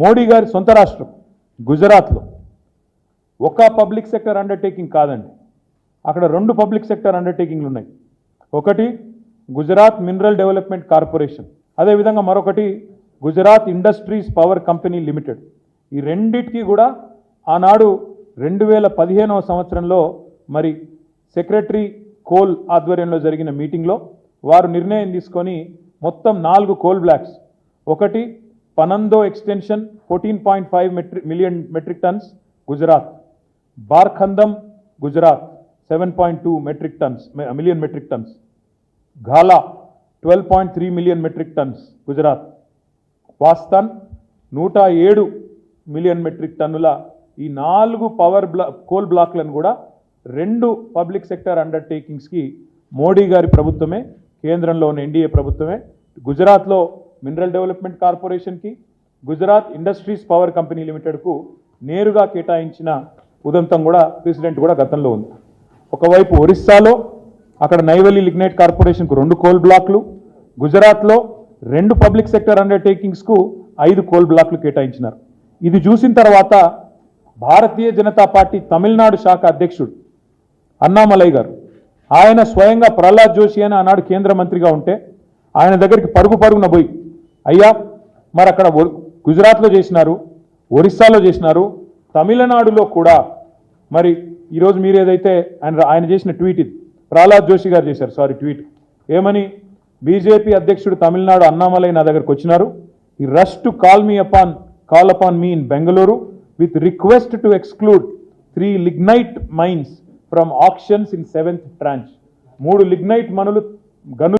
మోడీ గారి సొంత రాష్ట్రం గుజరాత్లో. ఒక పబ్లిక్ సెక్టర్ అండర్టేకింగ్ కాదండి. అక్కడ రెండు పబ్లిక్ సెక్టర్ అండర్టేకింగ్లు ఉన్నాయి. ఒకటి గుజరాత్ మినరల్ డెవలప్మెంట్ కార్పొరేషన్ అదేవిధంగా మరొకటి Gujarat Industries Power Company Limited. ఈ రెండిటికి కూడా ఆనాడు రెండు వేల పదిహేనవ సంవత్సరంలో మరి సెక్రటరీ కోల్ ఆధ్వర్యంలో జరిగిన మీటింగ్లో వారు నిర్ణయం తీసుకొని మొత్తం నాలుగు కోల్ బ్లాక్స్ ఒకటి పనందో extension fourteen point five metric million metric tons Gujarat బార్ఖందం Gujarat seven point two metric tons million metric tons ఘాలా twelve point three million metric tons Gujarat Vastan నూట ఏడు మిలియన్ మెట్రిక్ టన్నుల ఈ నాలుగు పవర్ బ్లా coal బ్లాక్లను కూడా రెండు public sector అండర్టేకింగ్స్కి Modi గారి ప్రభుత్వమే కేంద్రంలో ఉన్న ఎన్డీఏ ప్రభుత్వమే గుజరాత్లో మినరల్ డెవలప్మెంట్ కార్పొరేషన్కి గుజరాత్ ఇండస్ట్రీస్ పవర్ కంపెనీ లిమిటెడ్కు నేరుగా కేటాయించిన ఉదంతం కూడా ప్రెసిడెంట్ కూడా గతంలో ఉంది. ఒకవైపు ఒరిస్సాలో అక్కడ నైవలి లిగ్నైట్ కార్పొరేషన్కు రెండు కోల్ బ్లాక్లు గుజరాత్లో రెండు పబ్లిక్ సెక్టర్ అండర్టేకింగ్స్కు ఐదు కోల్ బ్లాక్లు కేటాయించినారు. ఇది చూసిన తర్వాత భారతీయ జనతా పార్టీ తమిళనాడు శాఖ అధ్యక్షుడు అన్నామలై గారు ఆయన స్వయంగా ప్రహ్లాద్ జోషి అని ఆనాడు కేంద్ర మంత్రిగా ఉంటే ఆయన దగ్గరికి పరుగు పరుగున పోయి అయ్యా మరి అక్కడ గుజరాత్లో చేసినారు ఒరిస్సాలో చేసినారు తమిళనాడులో కూడా. మరి ఈరోజు మీరు ఏదైతే ఆయన ఆయన చేసిన ట్వీట్ ఇది ప్రహ్లాద్ జోషి గారు చేశారు సారీ ట్వీట్. ఏమని? బీజేపీ అధ్యక్షుడు తమిళనాడు అన్నామలై నా దగ్గరకు వచ్చినారు. ఈ rush to call me upon call upon me in Bengaluru with request to exclude three lignite mines from auctions in seventh tranche. మూడు లిగ్నైట్ మనులు గను